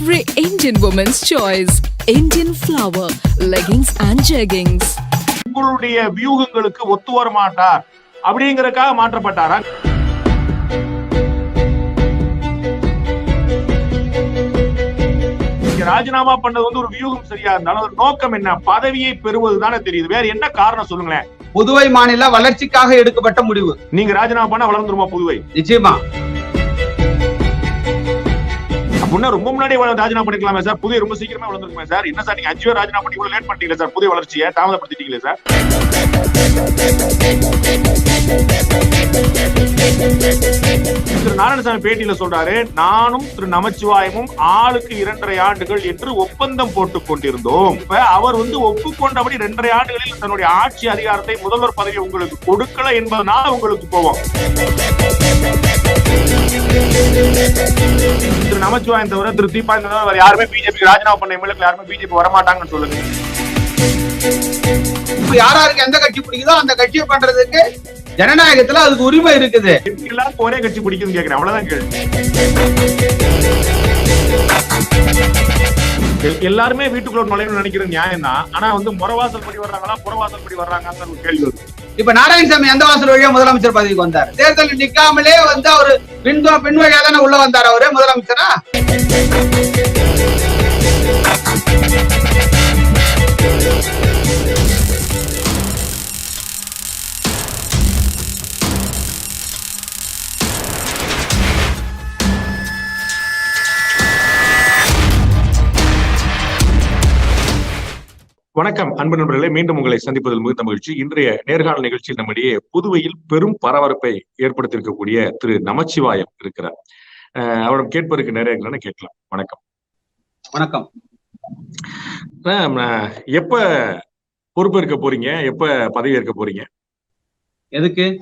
every Indian woman's choice. Indian flower, leggings and jeggings. உங்களுடைய வியூகங்களுக்கு ஒத்து வர மாட்டார். அப்படிங்கறதுக்காக மாற்றப்பட்டாரா? ராஜினாமா பண்ணது வந்து ஒரு வியூகம் சரியா இருந்தாலும் ஒரு நோக்கம் என்ன? பதவியை பெறுவது தானே தெரியுது. வேற என்ன காரணம் சொல்லுங்களேன்? புதுவை மாநில வளர்ச்சிக்காக எடுக்கப்பட்ட முடிவு. நீங்க ராஜினாமா பண்ண வளர்ந்துருமா புதுவை? நிச்சயமா. முன்னே ரொம்ப முன்னாடி ராஜினாமா பண்ணிக்கலாமே சார். புதிய ரொம்ப சீக்கிரமா வளர்ந்துருக்குமே சார். என்ன சார் நீங்க அஞ்சு பேர் ராஜினாமா பண்ணி லேட் பண்ணிட்டீங்களே சார்? புதிய வளர்ச்சியை தாமதப்படுத்திட்டீங்களே சார்? திரு நாராயணசாமி பேட்டியில சொல்றாரு நானும் திரு நமச்சிவாயமும் ஆளுக்கு இரண்டரை ஆண்டுகள் என்று ஒப்பந்தம் போட்டுக் கொண்டிருந்தோம். இப்ப அவர் வந்து ஒப்புக்கொண்டபடி இரண்டரை ஆண்டுகளில் தன்னுடைய ஆட்சி அதிகாரத்தை முதல்வர் பதவி உங்களுக்கு கொடுக்கல என்பதனால உங்களுக்கு போவோம் திரு நமச்சிவாயன் தவிர திரு தீபாயன் தவிர வேற யாருமே பிஜேபி ராஜினாமா பண்ண எம்எல்ஏ யாருமே பிஜேபி வரமாட்டாங்கன்னு சொல்லுங்க. இப்ப யாராருக்கு எந்த கட்சி பிடிக்குதோ அந்த கட்சியை பண்றதுக்கு ஜனநாயகத்துல அதுக்கு உரிமை இருக்குது. எல்லாருக்கும் ஒரே கட்சி பிடிக்குதுன்னு கேக்குறேன். அவ்வளவுதான் கேள்வி எல்- எல்லாருமே வீட்டுக்குள்ள நுழையணும்னு நினைக்கிறது நியாயம் தான் ஆனா வந்து முறவாசல் படி வர்றாங்களா புறவாசல் படி வர்றாங்கன்னு ஒரு கேள்வி வருது. இப்ப நாராயணசாமி எந்த வாசல் வழியா முதலமைச்சர் பதவிக்கு வந்தார். தேர்தல் நிக்காமலே வந்து அவரு பின் பின் வழியா தானே உள்ள வந்தார் அவரு முதலமைச்சரா? வணக்கம் அன்பு நண்பர்களே. மீண்டும் உங்களை சந்திப்பதில் மிகுந்த மகிழ்ச்சி. இன்றைய நேர்காணல் நிகழ்ச்சியில் நம்மிடையே புதுவையில் பெரும் பரபரப்பை ஏற்படுத்தியிருக்கக்கூடிய திரு நமச்சிவாயம் இருக்கிறார். அவரிடம் கேட்பதற்கு நிறைய கேட்கலாம். வணக்கம். வணக்கம். எப்ப பொறுப்பேற்க போறீங்க? எப்ப பதவி ஏற்க போறீங்க? எதுக்கு?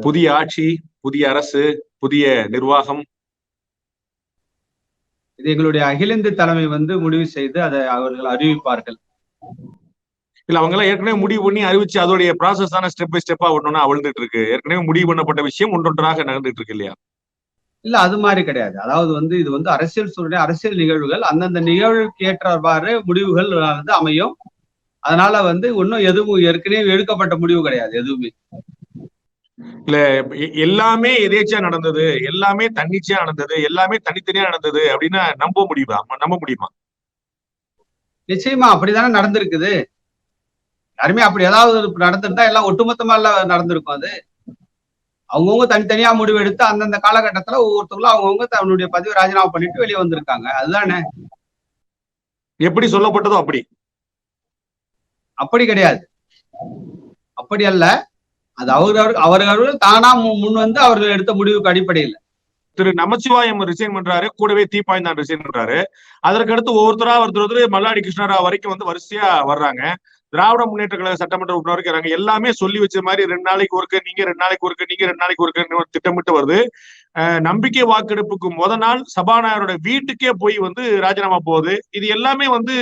புதிய ஆட்சி புதிய அரசு புதிய நிர்வாகம் இது எங்களுடைய அகில இந்திய தலைமை வந்து முடிவு செய்து அதை அவர்கள் அறிவிப்பார்கள். இல்ல அவங்க எல்லாம் ஏற்கனவே முடிவு பண்ணி அறிவிச்சு அதோடைய ப்ராசஸ் தானே ஸ்டெப் பை ஸ்டெப்பா ஒன்னொன்னா அவிழ்ந்துட்டு இருக்கு ஏற்கனவே முடிவு பண்ணப்பட்ட விஷயம் ஒன்றொன்றாக நடந்துட்டு இருக்கு இல்லையா? இல்ல அது மாதிரி கிடையாது. அதாவது வந்து இது வந்து அரசியல் சூழ்நிலை அரசியல் நிகழ்வுகள் அந்தந்த நிகழ்வுக்கு ஏற்றவாறு முடிவுகள் வந்து அமையும். அதனால வந்து இன்னும் எதுவும் ஏற்கனவே எடுக்கப்பட்ட முடிவு கிடையாது எதுவுமே. இல்ல எல்லாமே எதேச்சா நடந்தது எல்லாமே தன்னிச்சையா நடந்தது எல்லாமே தனித்தனியா நடந்தது அப்படின்னு நம்ப முடியுமா? நம்ப முடியுமா? நிச்சயமா அப்படிதானே நடந்திருக்குது. யாருமே அப்படி ஏதாவது நடந்திருந்தா எல்லாம் ஒட்டுமொத்தமா எல்லாம் நடந்திருக்கும் அது. அவங்கவுங்க தனித்தனியா முடிவு எடுத்து அந்தந்த காலகட்டத்துல ஒவ்வொருத்தவங்களும் அவங்கவுங்க தன்னுடைய பதவி ராஜினாமா பண்ணிட்டு வெளியே வந்திருக்காங்க. அதுதானே? எப்படி சொல்லப்பட்டதோ அப்படி. அப்படி கிடையாது. அப்படி அல்ல. அது அவர் அவர்கள் தானா மு- முன் வந்து அவர்கள் எடுத்த முடிவுக்கு அடிப்படையில் திரு நமச்சிவாயம் ரிசைன் பண்றாரு கூடவே தீபாய் தான் ரிசைன் பண்றாரு. அதற்கு அடுத்து ஒவ்வொருத்தரா ஒருத்தர் ஒருத்தர் மல்லாடி கிருஷ்ணராவ் வரைக்கும் வந்து வரிசையா வர்றாங்க. திராவிட முன்னேற்ற கழக சட்டமன்ற உறுப்பினர் வரைக்கும் எல்லாமே சொல்லி வச்ச மாதிரி ரெண்டு நாளைக்கு ஒருக்க நீங்க ரெண்டு நாளைக்கு ஒருக்க நீங்க ரெண்டு நாளைக்கு ஒருக்கன்னு திட்டமிட்டு வருது. நம்பிக்கை வாக்கெடுப்புக்கு முத நாள் சபாநாயகரோட வீட்டுக்கே போய் வந்து ராஜினாமா போகுது. இது எல்லாமே வந்து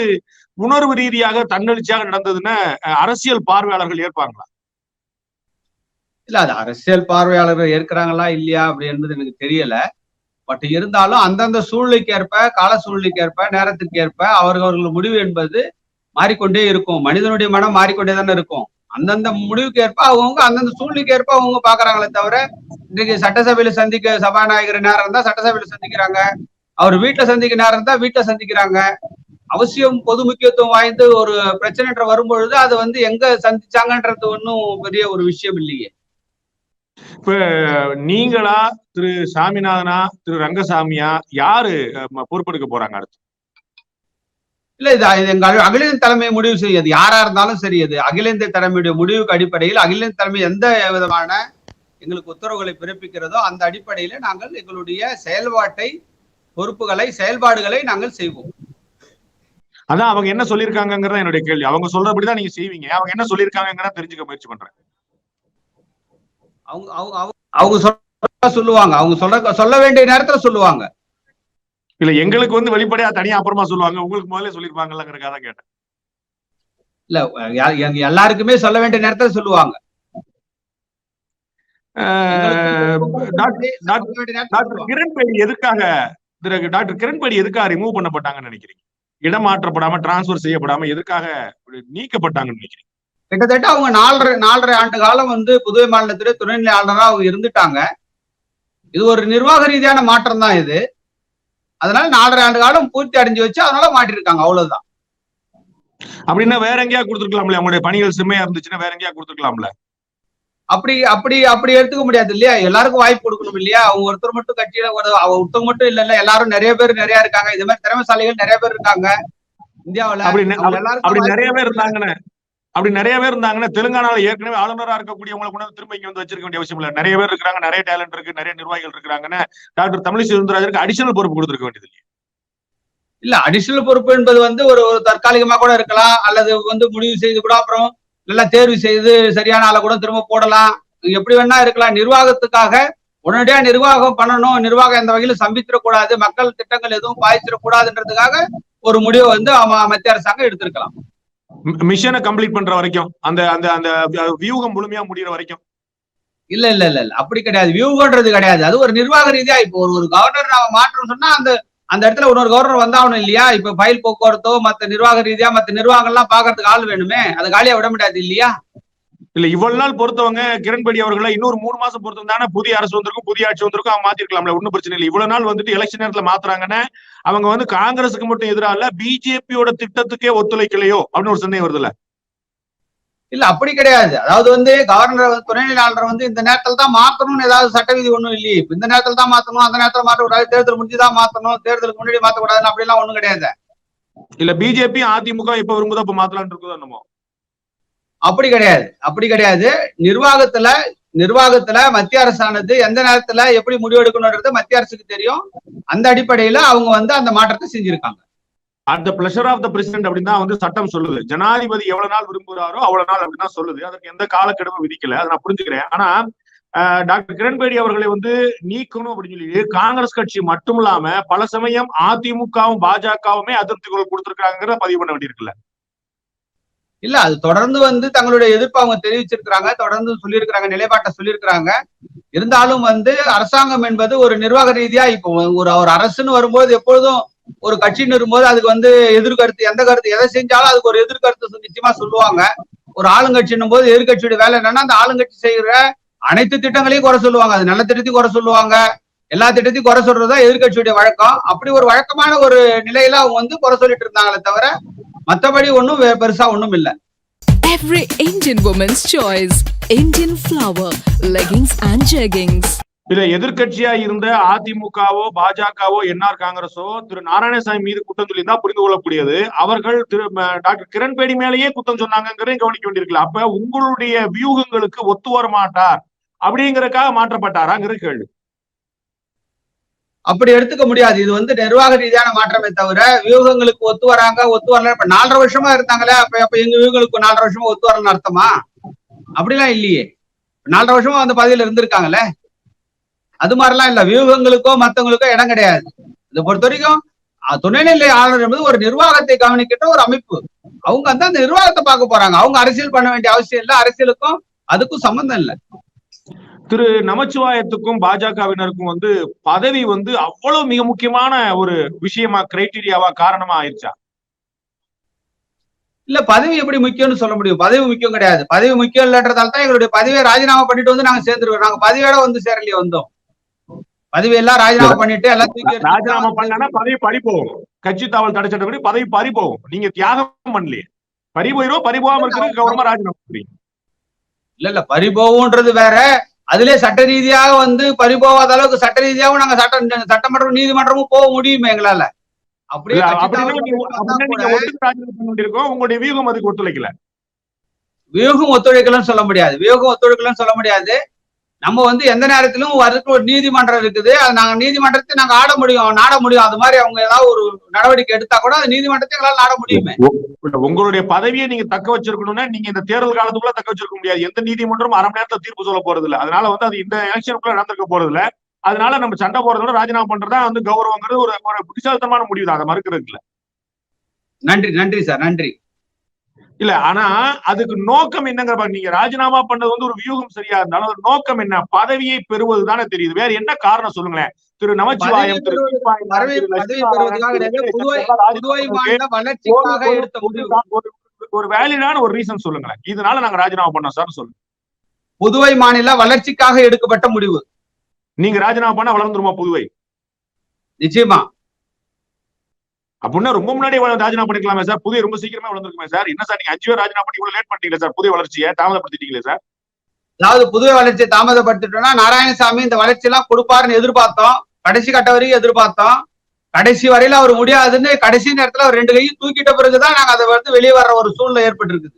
உணர்வு ரீதியாக தன்னெழுச்சியாக நடந்ததுன்னு அரசியல் பார்வையாளர்கள் ஏற்பாங்களா? இல்ல அது அரசியல் பார்வையாளர்கள் ஏற்கிறாங்களா இல்லையா அப்படி என்பது எனக்கு தெரியல. பட் இருந்தாலும் அந்தந்த சூழ்நிலைக்கு ஏற்ப கால சூழ்நிலைக்கு ஏற்ப நேரத்துக்கு ஏற்ப அவர்கள் அவர்கள் முடிவு என்பது மாறிக்கொண்டே இருக்கும். மனிதனுடைய மனம் மாறிக்கொண்டே தானே இருக்கும். அந்தந்த முடிவுக்கு ஏற்ப அவங்கவுங்க அந்தந்த சூழ்நிலைக்கு ஏற்ப அவங்க பாக்குறாங்களே தவிர இன்றைக்கு சட்டசபையில சந்திக்க சபாநாயகர் நேரம் இருந்தா சட்டசபையில சந்திக்கிறாங்க. அவர் வீட்டுல சந்திக்க நேரம் இருந்தா வீட்டுல சந்திக்கிறாங்க. அவசியம் பொது முக்கியத்துவம் வாய்ந்து ஒரு பிரச்சனைன்ற வரும்பொழுது அது வந்து எங்க சந்திச்சாங்கன்றது ஒன்றும் பெரிய ஒரு விஷயம் இல்லையே. இப்ப நீங்களா திரு சாமிநாதனா திரு ரங்கசாமியா யாரு பொறுப்பெடுக்க போறாங்க அடுத்து? இல்ல இது எங்க அகில இந்திய தலைமை முடிவு செய்யாது யாரா இருந்தாலும் சரி அது அகில இந்திய தலைமையுடைய முடிவுக்கு அடிப்படையில் அகில இந்திய தலைமை எந்த விதமான எங்களுக்கு உத்தரவுகளை பிறப்பிக்கிறதோ அந்த அடிப்படையில நாங்கள் எங்களுடைய செயல்பாட்டை பொறுப்புகளை செயல்பாடுகளை நாங்கள் செய்வோம். அதான் அவங்க என்ன சொல்லியிருக்காங்கிறதா என்னுடைய கேள்வி. அவங்க சொல்றபடிதான் நீங்க செய்வீங்க. அவங்க என்ன சொல்லியிருக்காங்கிறத தெரிஞ்சுக்க முயற்சி பண்றேன். அவங்க அவங்க சொல்ல சொல்லுவாங்க. அவங்க சொல்ற சொல்ல வேண்டிய நேரத்துல சொல்லுவாங்க. இல்ல எங்களுக்கு வந்து வெளிப்படையா தனியா அப்புறமா சொல்லுவாங்க. உங்களுக்கு முதல்ல சொல்லிருப்பாங்கல்லங்கிறக்காக தான் கேட்டேன். இல்ல எல்லாருக்குமே சொல்ல வேண்டிய நேரத்துல சொல்லுவாங்க. டாக்டர். கிரண்பேடி எதுக்காக டாக்டர் கிரண்பேடி எதுக்காக ரிமூவ் பண்ணப்பட்டாங்கன்னு நினைக்கிறீங்க? இடமாற்றப்படாம டிரான்ஸ்பர் செய்யப்படாம எதுக்காக நீக்கப்பட்டாங்கன்னு நினைக்கிறீங்க? கிட்டத்தட்ட அவங்க நாலரை நாலரை ஆண்டு காலம் வந்து புதுவை மாநிலத்திலே துணைநிலை ஆளுநரா அவங்க இருந்துட்டாங்க. இது ஒரு நிர்வாக ரீதியான மாற்றம் தான் இது. அதனால நாலரை ஆண்டு காலம் பூர்த்தி அடைஞ்சு வச்சு அதனால மாட்டிருக்காங்க அவ்வளவுதான். அப்படின்னா வேற எங்கேயா கொடுத்துருக்கலாம்ல? அவங்களுடைய பணிகள் செம்மையா இருந்துச்சுன்னா வேற எங்கேயா கொடுத்துருக்கலாம்ல? அப்படி அப்படி அப்படி எடுத்துக்க முடியாது இல்லையா? எல்லாருக்கும் வாய்ப்பு கொடுக்கணும் இல்லையா? அவங்க ஒருத்தர் மட்டும் கட்சியில ஒரு அவ ஒருத்தர் மட்டும் இல்ல இல்ல எல்லாரும் நிறைய பேர் நிறைய இருக்காங்க. இது மாதிரி திறமைசாலிகள் நிறைய பேர் இருக்காங்க. இந்தியாவுல அப்படி நிறைய பேர் இருந்தாங்கன்னு. அப்படி நிறைய பேர் இருந்தாங்கன்னா தெலுங்கானால ஏற்கனவே ஆளுநரா இருக்கக்கூடியவங்களை கொண்டு திரும்ப இங்க வந்து வச்சிருக்க வேண்டிய அவசியம் இல்ல. நிறைய பேர் இருக்காங்க நிறைய டேலண்ட் இருக்கு நிறைய நிர்வாகிகள் இருக்காங்கன்னு டாக்டர் தமிழிசை சுந்தரராஜனுக்கு அடிஷனல் பொறுப்பு கொடுத்துருக்க வேண்டியது இல்லையா? இல்ல அடிஷனல் பொறுப்பு என்பது வந்து ஒரு ஒரு தற்காலிகமா கூட இருக்கலாம் அல்லது வந்து முடிவு செய்து கூட அப்புறம் நல்லா தேர்வு செய்து சரியான ஆளை கூட திரும்ப போடலாம். எப்படி வேணா இருக்கலாம். நிர்வாகத்துக்காக உடனடியா நிர்வாகம் பண்ணணும். நிர்வாகம் எந்த வகையில சம்பித்திடக்கூடாது மக்கள் திட்டங்கள் எதுவும் பாதிச்சிடக்கூடாதுன்றதுக்காக ஒரு முடிவை வந்து மத்திய அரசாங்கம் எடுத்திருக்கலாம். மிஷனை கம்ப்ளீட் பண்ற வரைக்கும். அந்த அந்த அந்த வியூகம் முழுமையா முடியற வரைக்கும். இல்ல இல்ல இல்ல இல்ல. அப்படி கிடையாது. வியூகன்றது கிடையாது. அது ஒரு நிர்வாக ரீதியா இப்போ ஒரு ஒரு கவர்னர் நாம மாற்றம் சொன்னா அந்த அந்த இடத்துல இன்னொரு கவர்னர் வந்தாகணும் இல்லையா? இப்ப ஃபைல் போக்குவரத்தோ மத்த நிர்வாக ரீதியா மத்த நிர்வாகம் எல்லாம் பாக்குறதுக்கு ஆள் வேணுமே. அது காலியா விட முடியாது இல்லையா? இல்ல இவ்வளவு நாள் பொறுத்தவங்க கிரண்பேடி அவர்களை இன்னொரு மூணு மாசம் பொறுத்திருந்தானே புதிய அரசு வந்திருக்கும் புதிய ஆட்சி வந்திருக்கும் அவங்க மாத்திருக்கலாம்ல ஒன்னும் பிரச்சனை இல்லை. இவ்வளவு நாள் வந்துட்டு எலெக்ஷன் நேரத்துல மாத்துறாங்கன்னா அவங்க வந்து காங்கிரஸுக்கு மட்டும் எதிராக இல்ல பிஜேபியோட திட்டத்துக்கே ஒத்துழைக்கலையோ அப்படின்னு ஒரு சந்தேகம் வருதுல்ல? இல்ல அப்படி கிடையாது. அதாவது வந்து கவர்னர் துணைநிலை ஆளுநர் வந்து இந்த நேரத்துல தான் மாத்தணும்னு ஏதாவது சட்ட விதி ஒண்ணும் இல்லையே. இந்த நேரத்துல தான் மாத்தணும் அந்த நேரத்துல மாற்றக்கூடாது தேர்தல் முடிஞ்சுதான் மாத்தணும் தேர்தலுக்கு முன்னாடி மாத்தக்கூடாதுன்னு அப்படி எல்லாம் ஒண்ணும் கிடையாது. இல்ல பிஜேபி அதிமுக இப்ப விரும்புதோ இப்ப மாத்தலாம்னு இருக்குதோ என்னமோ? அப்படி கிடையாது. அப்படி கிடையாது. நிர்வாகத்துல நிர்வாகத்துல மத்திய அரசானது எந்த நேரத்துல எப்படி முடிவெடுக்கணும்ன்றது மத்திய அரசுக்கு தெரியும். அந்த அடிப்படையில அவங்க வந்து அந்த மாற்றத்தை செஞ்சிருக்காங்க. At the pleasure of the president அப்படின்னு வந்து சட்டம் சொல்லுது. ஜனாதிபதி எவ்வளவு நாள் விரும்புகிறாரோ அவ்வளவு நாள் அப்படின்னு சொல்லுது. அதற்கு எந்த காலக்கெடுவும் விதிக்கல. அதை நான் புரிஞ்சுக்கிறேன். ஆனா ஆஹ், டாக்டர் கிரண்பேடி அவர்களை வந்து நீக்கணும் அப்படின்னு சொல்லி காங்கிரஸ் கட்சி மட்டும் இல்லாம பல சமயம் அதிமுகவும் பாஜகவுமே அதிருப்தி குரல் கொடுத்திருக்காங்கிறத பதிவு பண்ண வேண்டியிருக்குல்ல. இல்ல அது தொடர்ந்து வந்து தங்களுடைய எதிர்ப்பு அவங்க தெரிவிச்சிருக்கிறாங்க தொடர்ந்து சொல்லியிருக்கிறாங்க நிலைப்பாட்டை சொல்லியிருக்கிறாங்க. இருந்தாலும் வந்து அரசாங்கம் என்பது ஒரு நிர்வாக ரீதியா இப்போ ஒரு ஒரு அரசுன்னு வரும்போது எப்பொழுதும் ஒரு கட்சின்னு வரும்போது அதுக்கு வந்து எதிர்கருத்து எந்த கருத்து எதை செஞ்சாலும் அதுக்கு ஒரு எதிர்கருத்து நிச்சயமா சொல்லுவாங்க. ஒரு ஆளுங்கட்சின்னும் போது எதிர்கட்சியோட வேலை என்னன்னா அந்த ஆளுங்கட்சி செய்யற அனைத்து திட்டங்களையும் குறை சொல்லுவாங்க. அது நல்ல திட்டத்தையும் குறை சொல்லுவாங்க. எல்லா திட்டத்தையும் குறை சொல்றதுதான் எதிர்கட்சியுடைய வழக்கம். அப்படி ஒரு வழக்கமான ஒரு நிலையில அவங்க வந்து குறை சொல்லிட்டு இருந்தாங்களே தவிர மத்தபடி ஒண்ணும் பெருசா ஒண்ணும் இல்ல Every Indian woman's choice. Indian flower, leggings and jeggings. இதுல எதிர்க்கட்சியா இருந்த அதிமுகவோ பாஜகவோ என்ஆர் காங்கிரஸோ திரு நாராயணசாமி மீது குற்றம் சொல்லி தான் புரிந்து கொள்ளக்கூடியது அவர்கள் திரு டாக்டர் கிரண்பேடி மேலேயே குற்றம் சொன்னாங்கிறதையும் கவனிக்க வேண்டியிருக்குல்ல அப்ப உங்களுடைய வியூகங்களுக்கு ஒத்து வர மாட்டார் அப்படிங்கறதுக்காக மாற்றப்பட்டாராங்கிற கேள்வி அப்படி எடுத்துக்க முடியாது. இது வந்து நிர்வாக ரீதியான மாற்றமே தவிர வியூகங்களுக்கு ஒத்து வராங்க ஒத்து வரல. இப்ப நாலரை வருஷமா இருந்தாங்களே அப்ப அப்ப எங்க வியூகங்களுக்கு நாலரை வருஷமா ஒத்து வரலன்னு அர்த்தமா? அப்படிலாம் இல்லையே. நாலரை வருஷமா அந்த பதவியில இருந்திருக்காங்கல்ல அது மாதிரிலாம் இல்ல. வியூகங்களுக்கோ மத்தவங்களுக்கோ இடம் கிடையாது. இதை பொறுத்த வரைக்கும் துணைநிலை ஆளுநர் என்பது ஒரு நிர்வாகத்தை கவனிக்கின்ற ஒரு அமைப்பு. அவங்க வந்து அந்த நிர்வாகத்தை பார்க்க போறாங்க. அவங்க அரசியல் பண்ண வேண்டிய அவசியம் இல்ல. அரசியலுக்கும் அதுக்கும் சம்பந்தம் இல்ல. திரு நமச்சிவாயத்துக்கும் பாஜகவினருக்கும் வந்து பதவி வந்து அவ்வளவு மிக முக்கியமான ஒரு விஷயமா கிரைட்டீரியாவா காரணமா ஆயிடுச்சா இல்ல பதவி எப்படி முக்கியம்னு சொல்ல முடியும். பதவி முக்கியம் கிடையாது. பதவி முக்கியம் இல்லன்றதால தான் எங்களுடைய பதவியை ராஜினாமா பண்ணிட்டு வந்து நாங்க சேர்ந்துருவோம் நாங்க பதவியோட வந்து சேரலையே வந்தோம். பதவி எல்லாம் ராஜினாமா பண்ணிட்டு எல்லாம் எறிஞ்சிட்டு ராஜினாமா தான் பண்ணா பதவி பறி போகும் கட்சி தாவல் தடை சட்டப்படி பதவி பறி போகும் நீங்க தியாகம் பண்ணலையே. பறி போயிரும் பறி போகாம இருக்கிறதுக்கு கவர்மா ராஜினாமா இல்ல இல்ல பறிபோகும்ன்றது வேற. அதிலே சட்ட ரீதியாக வந்து பறிபோகாத அளவுக்கு சட்ட ரீதியாகவும் நாங்க சட்ட சட்டமன்றம் நீதிமன்றமும் போக முடியுமே எங்களால. அப்படியே உங்களுடைய வியூகம் அதுக்கு ஒத்துழைக்கல. வியூகம் ஒத்துழைக்கலன்னு சொல்ல முடியாது. வியூகம் ஒத்துழைக்கலன்னு சொல்ல முடியாது. நம்ம வந்து எந்த நேரத்திலும் அதுக்கு ஒரு நீதிமன்றம் இருக்குது. அது நாங்க நீதிமன்றத்தை நாங்க ஆட முடியும். நாட முடியும். அது மாதிரி அவங்க ஏதாவது ஒரு நடவடிக்கை எடுத்தா கூட அது நீதிமன்றத்தை எங்களால நாட முடியுமே. உங்களுடைய பதவியை நீங்க தக்க வச்சிருக்கணும்னா நீங்க இந்த தேர்தல் காலத்துக்குள்ள தக்க வச்சிருக்க முடியாது. எந்த நீதிமன்றம் அரை மணி நேரத்துல தீர்ப்பு சொல்ல போறது இல்ல. அதனால வந்து அது இந்த எலெக்ஷனுக்குள்ள நடந்திருக்க போறது இல்ல. அதனால நம்ம சண்டை போறதோட ராஜினாமா பண்றதா வந்து கௌரவங்கிறது ஒரு புத்திசாலித்தனமான முடிவு தான் அதை மறுக்கிறது இல்ல. நன்றி நன்றி சார். நன்றி. இல்ல ஆனா அதுக்கு நோக்கம் என்னங்கிற பாருங்க. நீங்க ராஜினாமா பண்ணது வந்து ஒரு வியூகம் சரியா இருந்தாலும் அது நோக்கம் என்ன? பதவியை பெறுவது தானே தெரியுது. வேற என்ன காரணம் சொல்லுங்களேன்? திரு நமச்சிவாயம் ஒரு வேலிடான ஒரு ரீசன் சொல்லுங்களேன். இதனால நாங்க ராஜினாமா பண்ணோம் சார் சொல்லுங்க. புதுவை மாநில வளர்ச்சிக்காக எடுக்கப்பட்ட முடிவு. நீங்க ராஜினாமா பண்ணா வளர்ந்துருமா புதுவை? நிச்சயமா. அப்படின்னா ரொம்ப முன்னாடி ராஜினாமா பண்ணிக்கலாமே சார். புதிய ரொம்ப சீக்கிரமா வளர்ந்துருக்குமே சார். என்ன சார் நீங்க அஞ்சு பேர் ராஜினாமா பண்ணி இவ்வளவு லேட் பண்ணிட்டீங்களே சார்? புதிய வளர்ச்சியை தாமதப்படுத்திட்டீங்களே சார்? அதாவது புதுவை வளர்ச்சியை தாமதப்படுத்திட்டோம்னா நாராயணசாமி இந்த வளர்ச்சி எல்லாம் கொடுப்பாருன்னு எதிர்பார்த்தோம். கடைசி கட்ட வரைக்கும் எதிர்பார்த்தோம். கடைசி வரையில அவர் முடியாதுன்னு கடைசி நேரத்துல அவர் ரெண்டு கையும் தூக்கிட்ட பிறகுதான் நாங்க அதை வந்து வெளியே வர்ற ஒரு சூழ்நிலை ஏற்பட்டிருக்குது.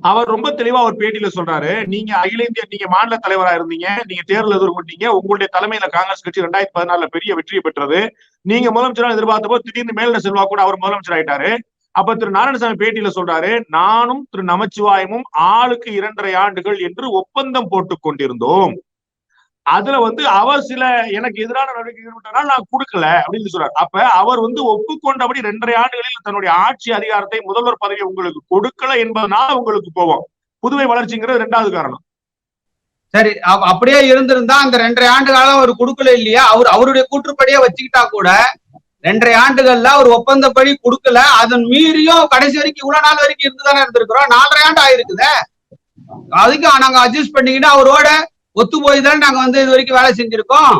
அவர் ரொம்ப தெளிவா ஒரு பேட்டியில சொல்றாரு. நீங்க அகில இந்திய நீங்க மாநில தலைவரா இருந்தீங்க. நீங்க தேர்தல் எதிர்கொண்டீங்க. உங்களுடைய தலைமையில காங்கிரஸ் கட்சி ரெண்டாயிரத்தி பதினாலுல பெரிய வெற்றியை பெற்றது. நீங்க முதலமைச்சரா எதிர்பார்த்த போது திடீர்னு மேலிட செல்வா கூட அவர் முதலமைச்சர் ஆயிட்டாரு. அப்ப திரு நாராயணசாமி பேட்டியில சொல்றாரு நானும் திரு நமச்சிவாயமும் ஆளுக்கு இரண்டரை ஆண்டுகள் என்று ஒப்பந்தம் போட்டுக் கொண்டிருந்தோம். அதுல வந்து அவர் சில எனக்கு எதிரான நடவடிக்கை ஈடுபட்டனால நான் கொடுக்கல அப்படின்னு சொல்றாரு. அப்ப அவர் வந்து ஒப்புக்கொண்டபடி ரெண்டரை ஆண்டுகளில் தன்னுடைய ஆட்சி அதிகாரத்தை முதல்வர் பதவி உங்களுக்கு கொடுக்கல என்பதனால உங்களுக்கு போவோம் புதுவை வளர்ச்சிங்கிறது ரெண்டாவது காரணம். சரி அப்படியே இருந்திருந்தா அந்த ரெண்டரை ஆண்டு காலம் அவர் கொடுக்கல இல்லையா? அவர் அவருடைய கூற்றுப்படியே வச்சுக்கிட்டா கூட ரெண்டரை ஆண்டுகள்ல அவர் ஒப்பந்தப்படி கொடுக்கல. அதன் மீறியும் கடைசி வரைக்கும் இவ்வளவு நாள் வரைக்கும் இருந்துதானே இருந்திருக்கிறோம். நாலரை ஆண்டு ஆயிருக்குதே. அதுக்கு நாங்க அட்ஜஸ்ட் பண்ணிக்கிட்டு அவரோட ஒத்து போய் தான் நாங்க வந்து இது வரைக்கும் வேலை செஞ்சிருக்கோம்.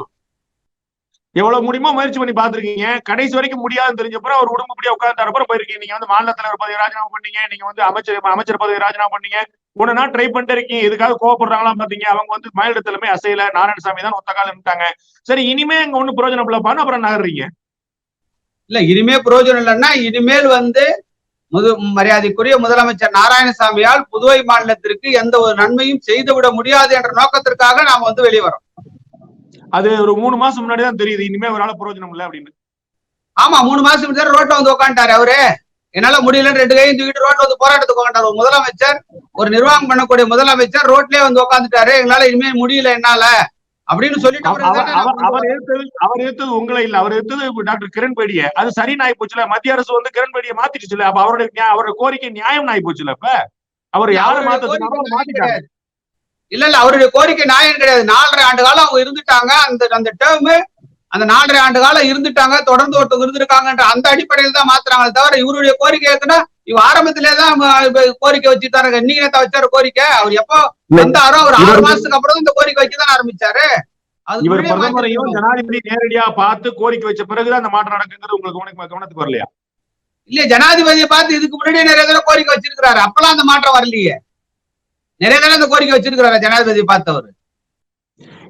எவ்வளவு முடியுமோ முயற்சி பண்ணி பாத்திருக்கீங்க கடைசி வரைக்கும் முடியாதுன்னு தெரிஞ்சப்பறம் அவர் உடம்புப்படியா உட்கார்ந்தாரு போயிருக்கீங்க. நீங்க வந்து மாநில தலைவர் பதவி ராஜினாமா பண்ணீங்க. நீங்க வந்து அமைச்சர் அமைச்சர் பதவி ராஜினாமா பண்ணீங்க. உடனே ட்ரை பண்ணிட்டு இருக்கீங்க. இதுக்காக கோவப்படுறாங்களா பாத்தீங்க. அவங்க வந்து மாநில தலைமை அசையல. நாராயணசாமி தான் ஒத்த காலம் நின்னுட்டாங்க. சரி இனிமே அங்க ஒண்ணு பிரயோஜனம் இல்லப்பான்னு அப்புறம் நகர்றீங்க. இல்ல இனிமே பிரயோஜனம் இல்லைன்னா இனிமேல் வந்து முது மரியாதைக்குரிய முதலமைச்சர் நாராயணசாமியால் புதுவை மாநிலத்திற்கு எந்த ஒரு நன்மையும் செய்துவிட முடியாது என்ற நோக்கத்திற்காக நாம வந்து வெளியே வரோம் அது ஒரு மூணு மாசம் முன்னாடி தான் தெரியுது. இனிமே ஒரு ஆள் பிரயோஜனம் இல்லை அப்படின்னு. ஆமா மூணு மாசம் முன்னாடி ரோட்ல வந்து உட்காந்துட்டாரு அவரு. என்னால முடியலன்னு ரெண்டு கையும் தூக்கிட்டு ரோட்ல வந்து போராட்டத்துக்கு உட்காந்துட்டாரு ஒரு முதலமைச்சர் ஒரு நிர்வாகம் பண்ணக்கூடிய முதலமைச்சர் ரோட்லயே வந்து உட்காந்துட்டாரு எங்களால இனிமே முடியல என்னால. அப்படின்னு சொல்லிட்டு அவர் ஏத்தது உங்களை இல்ல. அவர் ஏத்தது டாக்டர் கிரண் பேடியை அது சரின்னு ஆயி போச்சுல. மத்திய அரசு வந்து கிரண் பேடியை மாத்திடுச்சுல. அப்ப அவருடைய நியா- அவருடைய கோரிக்கை நியாயம் ஆயி போச்சுல இப்ப அவர் யாரை அவருடைய மாத்த கோரிக்கை சொன்னாலும் நியாயம் மாத்திட்டாங்க. இல்ல இல்ல அவருடைய கோரிக்கை நியாயம் கிடையாது. நாலரை ஆண்டு காலம் அவங்க இருந்துட்டாங்க. அந்த அந்த டேர்ம் அந்த நாலரை ஆண்டு காலம் இருந்துட்டாங்க. தொடர்ந்து ஒருத்தவங்க இருந்திருக்காங்கன்ற அந்த அடிப்படையில் தான் மாத்துறாங்களே தவிர இவருடைய கோரிக்கை ஏத்துனா இவ ஆரம்பத்திலே தான் ம- இப்ப கோரிக்கை வச்சுட்டாருங்க இன்னைக்கு நேத்து வச்சாரு கோரிக்கை. அவர் எப்போ வந்தாரோ அவர் ஆறு மாசத்துக்கு அப்புறம் இந்த கோரிக்கை வைக்கதான் ஆரம்பிச்சாரு. இவர் பிரதமரையும். ஜனாதிபதி நேரடியா பார்த்து கோரிக்கை வச்ச பிறகுதான் அந்த மாற்றம் நடக்குங்கிறது உங்களுக்கு கவனத்துக்கு வரலையா? இல்ல ஜனாதிபதியை பார்த்து இதுக்கு முன்னாடியே நிறைய தடவை கோரிக்கை வச்சிருக்கிறாரு. அப்பெல்லாம் அந்த மாற்றம் வரலையே. நிறைய தடவை அந்த கோரிக்கை வச்சிருக்கிறாரு ஜனாதிபதியை பார்த்தவர்.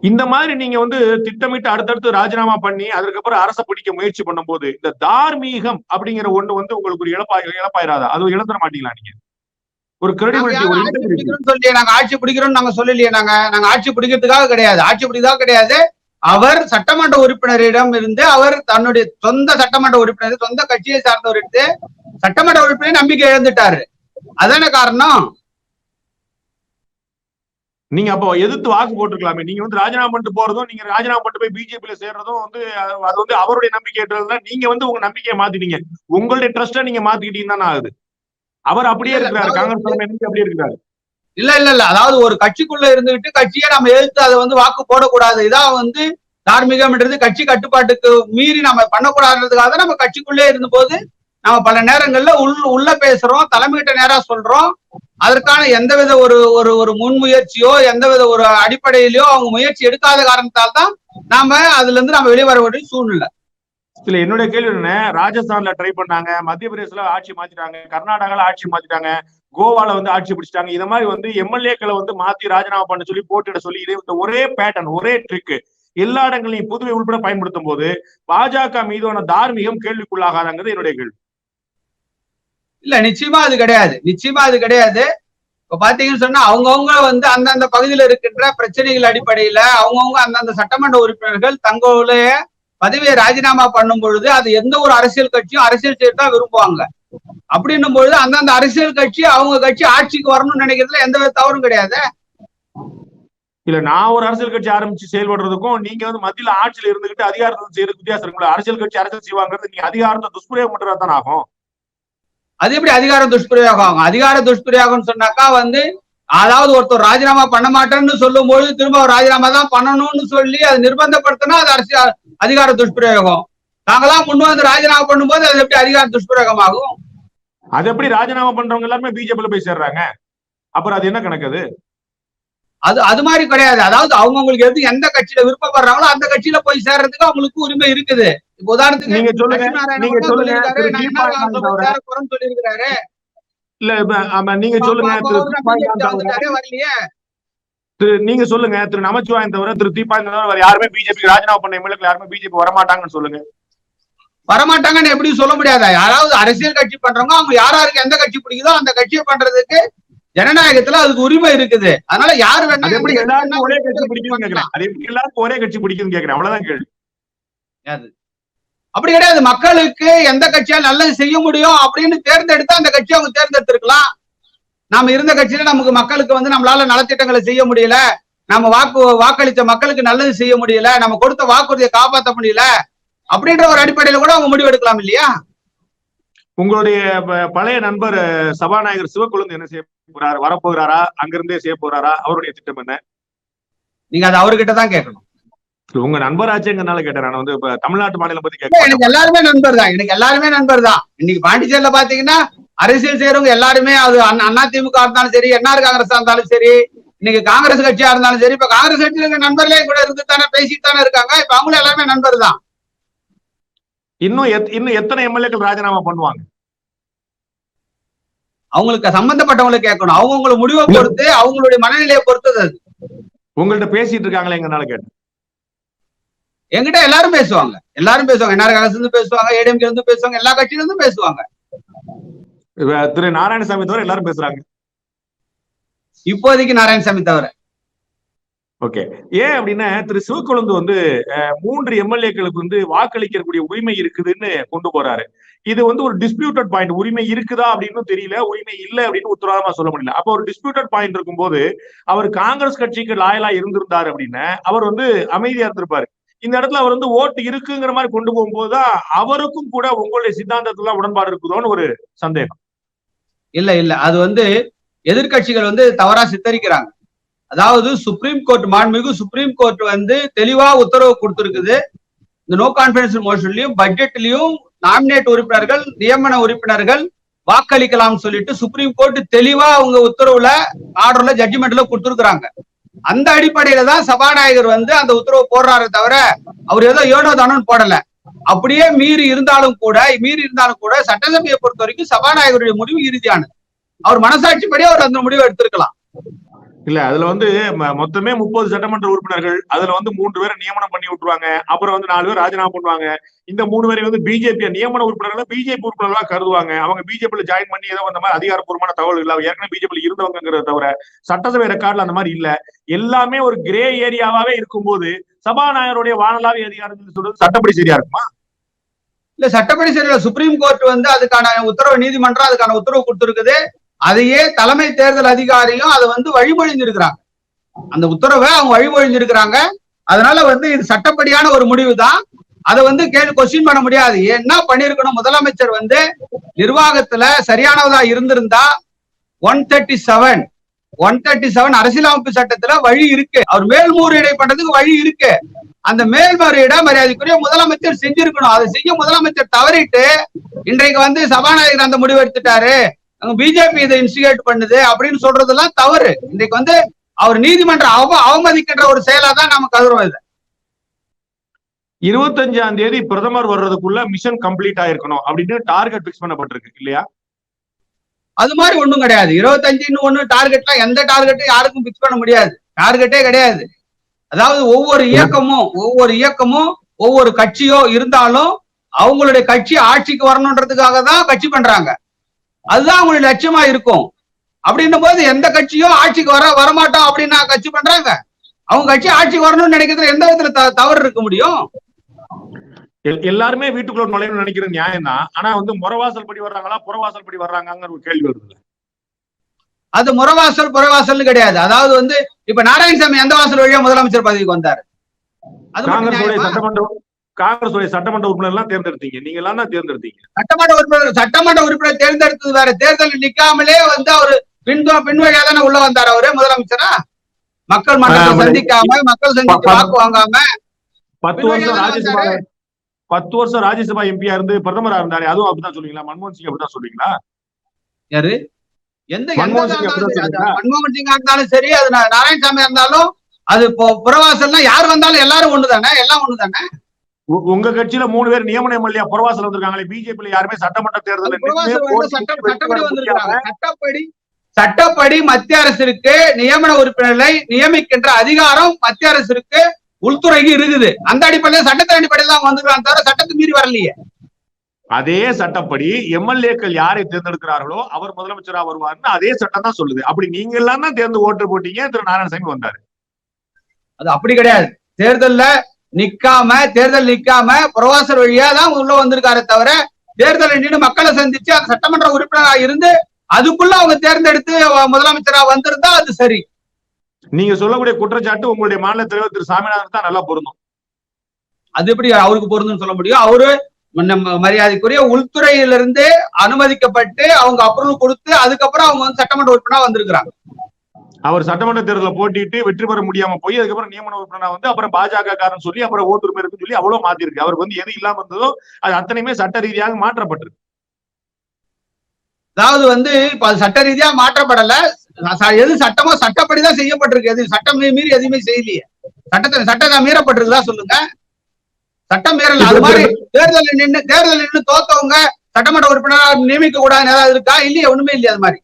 இந்த மாதிரி நீங்க வந்து திட்டமிட்டு அடுத்தடுத்து ராஜினாமா பண்ணி அதுக்கப்புறம் அரசை பிடிக்க முயற்சி பண்ணும்போது இந்த தார்மீகம் அப்படிங்கிற ஒண்ணு வந்து உங்களுக்கு ஒரு இழப்பா இழப்பாயிராதா? அது இழந்துட மாட்டீங்களா நீங்க? ஒரு கிரெடிபிலிட்டி நாங்க ஆட்சி பிடிக்கிறோம் நாங்க சொல்லலையே நாங்க. நாங்க ஆட்சி பிடிக்கிறதுக்காக கிடையாது. ஆட்சி பிடிக்கிறதுக்காக கிடையாது. அவர் சட்டமன்ற உறுப்பினரிடம் இருந்து அவர் தன்னுடைய சொந்த சட்டமன்ற உறுப்பினர் சொந்த கட்சியை சார்ந்தவர் எடுத்து சட்டமன்ற உறுப்பினர் நம்பிக்கை இழந்துட்டாரு. அதான காரணம்? நீங்க அப்போ எதிர்த்து வாக்கு போட்டுருக்கலாமே. நீங்க வந்து ராஜினாமா பண்ணிட்டு போறதும் நீங்க ராஜினாமா பண்ணிட்டு போய் பிஜேபியில சேர்றதும் வந்து அது வந்து அவருடைய நம்பிக்கை ஏற்றதுதான் நீங்க வந்து உங்க நம்பிக்கையை மாத்திட்டீங்க. உங்களுடைய ட்ரஸ்ட நீங்க மாத்திக்கிட்டீங்கன்னு தானே ஆகுது. அவர் அப்படியே இருக்கிறாரு. காங்கிரஸ் தலைமை அப்படியே இருக்கிறாரு. இல்ல இல்ல இல்ல. அதாவது ஒரு கட்சிக்குள்ள இருந்துகிட்டு கட்சியை நம்ம எதிர்த்து அதை வந்து வாக்கு போடக்கூடாது. இதான் வந்து தார்மீகம்ன்றது கட்சி கட்டுப்பாட்டுக்கு மீறி நம்ம பண்ணக்கூடாதுன்றதுக்காக தான் நம்ம கட்சிக்குள்ளே இருந்தபோது நம்ம பல நேரங்கள்ல உள் உள்ள பேசுறோம் தலைமைகிட்ட நேரா சொல்றோம். அதற்கான எந்தவித ஒரு ஒரு ஒரு முன்முயற்சியோ எந்தவித ஒரு அடிப்படையிலயோ அவங்க முயற்சி எடுக்காத காரணத்தால் தான் நாம அதுல இருந்து நம்ம வெளியே வர வேண்டிய சூழ்நிலை. இதுல என்னுடைய கேள்வி என்ன ராஜஸ்தான்ல ட்ரை பண்ணாங்க மத்திய பிரதேசல ஆட்சி மாத்திட்டாங்க கர்நாடகால ஆட்சி மாத்திட்டாங்க கோவால வந்து ஆட்சி பிடிச்சிட்டாங்க. இந்த மாதிரி வந்து எம்எல்ஏக்களை வந்து மாத்தி ராஜினாமா பண்ண சொல்லி போட்டிட சொல்லி இதே வந்து ஒரே பேட்டர்ன் ஒரே ட்ரிக் எல்லா இடங்களையும் புதுவை உள்பட பயன்படுத்தும் போது பாஜக மீதான தார்மீகம் கேள்விக்குள்ளாகாதாங்கிறது என்னுடைய கேள்வி. இல்ல நிச்சயமா அது கிடையாது. நிச்சயமா அது கிடையாது. இப்ப பாத்தீங்கன்னு சொன்னா அவங்கவுங்க வந்து அந்தந்த பகுதியில இருக்கின்ற பிரச்சனைகள் அடிப்படையில அவங்கவுங்க அந்தந்த சட்டமன்ற உறுப்பினர்கள் தங்களுடைய பதவியை ராஜினாமா பண்ணும் பொழுது அது எந்த ஒரு அரசியல் கட்சியும் அரசியல் செய்ய தான் விரும்புவாங்க. அப்படின்னும் பொழுது அந்தந்த அரசியல் கட்சி அவங்க கட்சி ஆட்சிக்கு வரணும்னு நினைக்கிறதுல எந்த வித தவறும் கிடையாது. இல்ல நான் ஒரு அரசியல் கட்சி ஆரம்பிச்சு செயல்படுறதுக்கும் நீங்க வந்து மத்தியில ஆட்சியில இருந்துகிட்டு அதிகாரத்தை செய்யறதுக்கு வித்தியாசம் இருக்குல்ல. அரசியல் கட்சி அரசியல் செய்வாங்கிறது நீங்க அதிகாரத்தை துஷ்பிரயோகம் பண்றது தான் ஆகும். அது எப்படி அதிகார துஷ்பிரயோகம் ஆகும்? அதிகார துஷ்பிரயோகம்னு சொன்னாக்கா வந்து அதாவது ஒருத்தர் ராஜினாமா பண்ண மாட்டேன்னு சொல்லும்போது திரும்ப ராஜினாமா தான் பண்ணணும்னு சொல்லி அது நிர்பந்தப்படுத்தினா அது அரசியல் அதிகார துஷ்பிரயோகம். நாங்களாம் முன் வந்து ராஜினாமா பண்ணும்போது அது எப்படி அதிகார துஷ்பிரயோகம் ஆகும்? அது எப்படி ராஜினாமா பண்றவங்க எல்லாருமே பிஜேபியில போய் சேர்றாங்க? அப்புறம் அது என்ன கணக்கு அது அது மாதிரி கிடையாது. அதாவது அவங்கவுங்களுக்கு எது எந்த கட்சியில விருப்பப்படுறாங்களோ அந்த கட்சியில போய் சேர்றதுக்கு அவங்களுக்கு உரிமை இருக்குது. உதாரணத்துக்கு நீங்க சொல்லுங்க. நீங்க சொல்லுங்க. இல்ல இப்ப, ஆமா நீங்க சொல்லுங்க திரு நீங்க சொல்லுங்க திரு நமச்சிவாயம் தவிர திரு தீபா தவிர வேற யாருமே பிஜேபி ராஜினாமா பண்ண எம்எல்ஏக்கள் யாருமே பிஜேபி வரமாட்டாங்கன்னு சொல்லுங்க. வரமாட்டாங்கன்னு எப்படி சொல்ல முடியாதா. யாராவது அரசியல் கட்சி பண்றவங்க அவங்க யாராருக்கு எந்த கட்சி பிடிக்குதோ அந்த கட்சியை பண்றதுக்கு ஜனநாயகத்துல அதுக்கு உரிமை இருக்குது. அதனால யாரு வேணா எப்படி எல்லாருக்கும் ஒரே கட்சி வேணா பிடிக்குதுன்னு கேக்குறேன். அது எப்படி எல்லாருக்கும் ஒரே கட்சி பிடிக்குதுன்னு கேக்குறேன். அவ்வளவுதான் கேள்வி. அப்படி கிடையாது. மக்களுக்கு எந்த கட்சியால் நல்லது செய்ய முடியும் அப்படின்னு தேர்ந்தெடுத்து அந்த கட்சியை அவங்க தேர்ந்தெடுத்திருக்கலாம். நாம இருந்த கட்சியில நமக்கு மக்களுக்கு வந்து நம்மளால நலத்திட்டங்களை செய்ய முடியல. நம்ம வாக்கு வாக்களித்த மக்களுக்கு நல்லது செய்ய முடியல. நம்ம கொடுத்த வாக்குறுதியை காப்பாற்ற முடியல. அப்படின்ற ஒரு அடிப்படையில கூட அவங்க முடிவு எடுக்கலாம் இல்லையா? உங்களுடைய பழைய நண்பர் சபாநாயகர் சிவக்குழுந்து என்ன செய்ய போறாரு? வரப்போகிறாரா? அங்கிருந்தே செய்ய போறாரா? அவருடைய திட்டம் என்ன? நீங்க அதை அவர்கிட்ட தான் கேட்கணும். உங்க நண்பராச்சேங்கனால கேட்டேன். நான் வந்து இப்ப தமிழ்நாட்டு மாநிலம் பத்தி கேட்க எனக்கு எல்லாருமே நண்பர் தான். எனக்கு எல்லாருமே நண்பர் தான். இன்னைக்கு பாண்டிச்சேரியில பாத்தீங்கன்னா அரசியல் செய்யறவங்க எல்லாருமே அது அண்ணா திமுக இருந்தாலும் சரி என்ஆர் காங்கிரஸ் இருந்தாலும் சரி இன்னைக்கு காங்கிரஸ் கட்சியா இருந்தாலும் சரி இப்ப காங்கிரஸ் கட்சியில இருக்க நண்பர்களே கூட இருந்து தானே பேசிட்டு தானே இருக்காங்க. இப்ப அவங்களும் எல்லாருமே நண்பர் தான். இன்னும் இன்னும் எத்தனை எம்எல்ஏக்கள் ராஜினாமா பண்ணுவாங்க? அவங்களுக்கு சம்பந்தப்பட்டவங்களை கேட்கணும். அவங்கவுங்கள முடிவை பொறுத்து அவங்களுடைய மனநிலையை பொறுத்தது அது. உங்கள்ட்ட பேசிட்டு இருக்காங்களே எங்கனால கேட்டேன். என்கிட்ட எல்லாரும் பேசுவாங்க. எல்லாரும் பேசுவாங்க. என்ஆர் இருந்து பேசுவாங்க ஏடிஎம்கே இருந்து பேசுவாங்க எல்லா கட்சியில இருந்தும் பேசுவாங்க திரு நாராயணசாமி தவிர எல்லாரும் பேசுறாங்க. இப்போதைக்கு நாராயணசாமி தவிர. ஓகே. ஏன் அப்படின்னா திரு சிவக்கொழுந்து வந்து மூன்று எம்எல்ஏக்களுக்கு வந்து வாக்களிக்கக்கூடிய உரிமை இருக்குதுன்னு கொண்டு போறாரு. இது வந்து ஒரு டிஸ்பியூட்டட் பாயிண்ட் உரிமை இருக்குதா அப்படின்னு தெரியல உரிமை இல்லை அப்படின்னு உத்தரவாதமா சொல்ல முடியல. அப்போ ஒரு டிஸ்பியூட்டட் பாயிண்ட் இருக்கும்போது அவர் காங்கிரஸ் கட்சிக்கு லாயலா இருந்திருந்தாரு அப்படின்னா அவர் வந்து அமைதியா இருந்திருப்பாரு. இந்த இடத்துல அவர் வந்து ஓட்டு இருக்குங்கிற மாதிரி கொண்டு போகும்போதுதான் அவருக்கும் கூட உங்களுடைய சித்தாந்தத்துல உடன்பாடு இருக்குதோன்னு ஒரு சந்தேகம். இல்ல இல்ல. அது வந்து எதிர்க்கட்சிகள் வந்து தவறா சித்தரிக்கிறாங்க. அதாவது சுப்ரீம் கோர்ட் மாண்புமிகு சுப்ரீம் கோர்ட் வந்து தெளிவா உத்தரவு கொடுத்திருக்குது. இந்த நோ கான்பிடன்ஸ் மோஷன்லயும் பட்ஜெட்லயும் நாமினேட் உறுப்பினர்கள் நியமன உறுப்பினர்கள் வாக்களிக்கலாம்னு சொல்லிட்டு சுப்ரீம் கோர்ட் தெளிவா அவங்க உத்தரவுல ஆர்டர்ல ஜட்ஜ்மெண்ட்ல கொடுத்திருக்கிறாங்க. அந்த அடிப்படையில தான் சபாநாயகர் வந்து அந்த உத்தரவு போடுறாரே தவிர அவர் ஏதோ ஏனோ தானோன்னு போடல. அப்படியே மீறி இருந்தாலும் கூட மீறி இருந்தாலும் கூட சட்டசபையை பொறுத்த வரைக்கும் சபாநாயகருடைய முடிவு இறுதியானது. அவர் மனசாட்சிப்படி அவர் அந்த முடிவை எடுத்திருக்கலாம். இல்ல அதுல வந்து மொத்தமே முப்பது சட்டமன்ற உறுப்பினர்கள் அதுல வந்து மூன்று பேரை நியமனம் பண்ணி விட்டுருவாங்க. அப்புறம் வந்து நாலு பேர் ராஜினாமா பண்ணுவாங்க. இந்த மூணு பேரையும் வந்து பிஜேபி நியமன உறுப்பினர்கள் பிஜேபி உறுப்பினர்களா கருதுவாங்க. அவங்க பிஜேபியில ஜாயின் பண்ணி ஏதோ அந்த மாதிரி அதிகாரப்பூர்வமான தகவல் இல்ல ஏற்கனவே பிஜேபியில இருந்தவங்கிறத தவிர சட்டசபை ரெக்கார்ட்ல அந்த மாதிரி இல்ல. எல்லாமே ஒரு கிரே ஏரியாவாவே இருக்கும்போது சபாநாயகருடைய வானலாவிய அதிகாரம் சொல்றது சட்டப்படி சரியா இருக்குமா? இல்ல சட்டப்படி சரியில்லை. சுப்ரீம் கோர்ட் வந்து அதுக்கான உத்தரவு நீதிமன்றம் அதுக்கான உத்தரவு கொடுத்துருக்குது. அதையே தலைமை தேர்தல் அதிகாரியும் அதை வந்து வழிமொழிஞ்சிருக்கிறாங்க அந்த உத்தரவை அவங்க வழிமொழிஞ்சிருக்கிறாங்க அதனால வந்து இது சட்டப்படியான ஒரு முடிவு தான் அதை வந்து கேள்வி கொஸ்டின் பண்ண முடியாது. என்ன பண்ணிருக்கணும்? முதலமைச்சர் வந்து நிர்வாகத்துல சரியானதா இருந்திருந்தா one thirty seven one thirty seven அரசியலமைப்பு சட்டத்துல வழி இருக்கு. அவர் மேல்முறையீடை பண்றதுக்கு வழி இருக்கு. அந்த மேல்முறையீட மரியாதைக்குரிய முதலமைச்சர் செஞ்சிருக்கணும். அதை செய்ய முதலமைச்சர் தவறிட்டு இன்றைக்கு வந்து சபாநாயகர் அந்த முடிவு எடுத்துட்டாரு. பிஜேபி இதை இன்ஸ்டிகேட் பண்ணுது அப்படின்னு சொல்றதெல்லாம் தவறு. இன்றைக்கு வந்து அவர் நீதிமன்றம் அவ அவமதிக்கின்ற ஒரு செயலா தான் நம்ம கருதுறோம் இது. இருபத்தஞ்சாம் தேதி பிரதமர் வர்றதுக்குள்ள மிஷன் கம்ப்ளீட் ஆயிருக்கணும் அப்படின்னு டார்கெட் பிக்ஸ் பண்ணப்பட்டிருக்கு இல்லையா? அது மாதிரி ஒண்ணும் கிடையாது. இருபத்தஞ்சுன்னு ஒண்ணு டார்கெட்லாம் எந்த டார்கெட்டும் யாருக்கும் பிக்ஸ் பண்ண முடியாது. டார்கெட்டே கிடையாது. அதாவது ஒவ்வொரு இயக்கமும் ஒவ்வொரு இயக்கமும் ஒவ்வொரு கட்சியோ இருந்தாலும் அவங்களுடைய கட்சி ஆட்சிக்கு வரணுன்றதுக்காக தான் கட்சி பண்றாங்க. அதுதான் அவங்களுடைய லட்சியமா இருக்கும். அப்படின்னும் போது எந்த கட்சியும் ஆட்சிக்கு வர வரமாட்டோம் அப்படின்னு கட்சி பண்றாங்க. அவங்க கட்சி ஆட்சிக்கு வரணும்னு நினைக்கிறதுல எந்த விதத்துல த- தவறு இருக்க முடியும்? எல்- எல்லாருமே வீட்டுக்குள்ள நுழையணும்னு நினைக்கிறது நியாயம் தான் ஆனா வந்து முறவாசல் படி வர்றாங்களா புறவாசல் படி வர்றாங்கிற ஒரு கேள்வி வருது. அது முறவாசல் புறவாசல்னு கிடையாது. அதாவது வந்து இப்ப நாராயணசாமி எந்த வாசல் வழியா முதலமைச்சர் பதவிக்கு வந்தாரு? அது? சட்டமன்ற காங்கிரஸ் சட்டமன்ற உறுப்பினர் எல்லாம் தேர்ந்தெடுத்தீங்க. நீங்க எல்லாம் தான் தேர்ந்தெடுத்தீங்க. சட்டமன்ற உறுப்பினர் சட்டமன்ற உறுப்பினர் தேர்ந்தெடுத்தது வேற. தேர்தலில் நிக்காமலே வந்து அவரு பின் பின் வழியா தானே உள்ள வந்தார் அவரு முதலமைச்சரா? மக்கள் மன்றத்தை. சந்திக்காம மக்கள் சந்திச்சு ப- வாக்கு வாங்காம பத்து வருஷம் ராஜ்யசபா பத்து வருஷம் ராஜ்யசபா எம்பியா இருந்து பிரதமரா இருந்தாரு அதுவும் அப்படிதான் சொல்லுவீங்களா மன்மோகன் சிங் அப்படிதான் சொல்லுவீங்களா யாரு? எந்த மன்மோகன் சிங் இதா இருந்தாலும் அப்படிதான் சரி, அது சொல்றீங்களா? மன்மோகன் சிங்கா இருந்தாலும் சரி அது நா- நாராயணசாமியா இருந்தாலும் அது இப்போ புறவாசல்னா யார் வந்தாலும் எல்லாரும் ஒண்ணுதானே? எல்லாம் ஒண்ணுதானே? உங்க கட்சியில மூணு பேர் நியமன எம்எல்ஏ புறவாசல் வந்திருக்காங்களே. பிஜேபியில யாருமே சட்டமன்ற போட்டு சட்டப்படி சட்டப்படி மத்திய அரசிற்கு நியமன உறுப்பினர்களை நியமிக்கின்ற அதிகாரம் மத்திய அரசிற்கு உள்துறைக்கு இருக்குது. அந்த அடிப்படையில் சட்டத்தின் அடிப்படையில் தான் வந்திருக்காங்க தவிர சட்டத்தை மீறி வரலையே. அதே சட்டப்படி எம்எல்ஏக்கள் யாரை தேர்ந்தெடுக்கிறார்களோ அவர் முதலமைச்சரா வருவார்னு அதே சட்டம் தான் சொல்லுது. அப்படி நீங்க எல்லாம் தான் தேர்ந்து ஓட்டு போட்டீங்க திரு நாராயணசாமி வந்தாரு. அது அப்படி கிடையாது. தேர்தல்ல நிக்காம தேர்தல் நிக்காம புறவாசல் வழியா தான் உள்ள வந்திருக்காரே தவிர தேர்தல் நின்று மக்களை சந்திச்சு அந்த சட்டமன்ற உறுப்பினரா இருந்து அதுக்குள்ள அவங்க தேர்ந்தெடுத்து முதலமைச்சரா வந்திருந்தா அது சரி. நீங்க சொல்லக்கூடிய குற்றச்சாட்டு உங்களுடைய மாநில தலைவர் திரு சாமிநாதன் தான் நல்லா பொருந்தும். அது எப்படி அவருக்கு பொருந்தும்னு சொல்ல முடியும்? அவரு மரியாதைக்குரிய உள்துறையிலிருந்து அனுமதிக்கப்பட்டு அவங்க அப்ரூவல் கொடுத்து அதுக்கப்புறம் அவங்க வந்து சட்டமன்ற உறுப்பினரா வந்திருக்கிறாங்க. அவர் சட்டமன்ற தேர்தலில் போட்டிட்டு வெற்றி பெற முடியாம போய் அதுக்கப்புறம் நியமன உறுப்பினரா வந்து அப்புறம் பாஜக காரன் சொல்லி அப்புறம் ஓட்டுரிமை இருக்குன்னு சொல்லி அவ்வளவு மாத்திருக்கு. அவருக்கு வந்து எது இல்லாம இருந்ததோ அது அத்தனையுமே சட்ட ரீதியாக மாற்றப்பட்டிருக்கு. அதாவது வந்து இப்ப அது சட்ட ரீதியா மாற்றப்படல. ச- எது சட்டமோ சட்டப்படிதான் செய்யப்பட்டிருக்கு. எது சட்டம் மீறி எதுவுமே செய்யலையே. சட்டத்தை சட்டத்தை மீறப்பட்டிருக்குதா சொல்லுங்க. சட்டம் மீறல. அது மாதிரி தேர்தல் நின்று தேர்தலில் நின்று தோத்தவங்க சட்டமன்ற உறுப்பினராக நியமிக்க கூடாதுன்னு ஏதாவது இருக்கா? இல்லையா ஒண்ணுமே இல்லையா அது மாதிரி.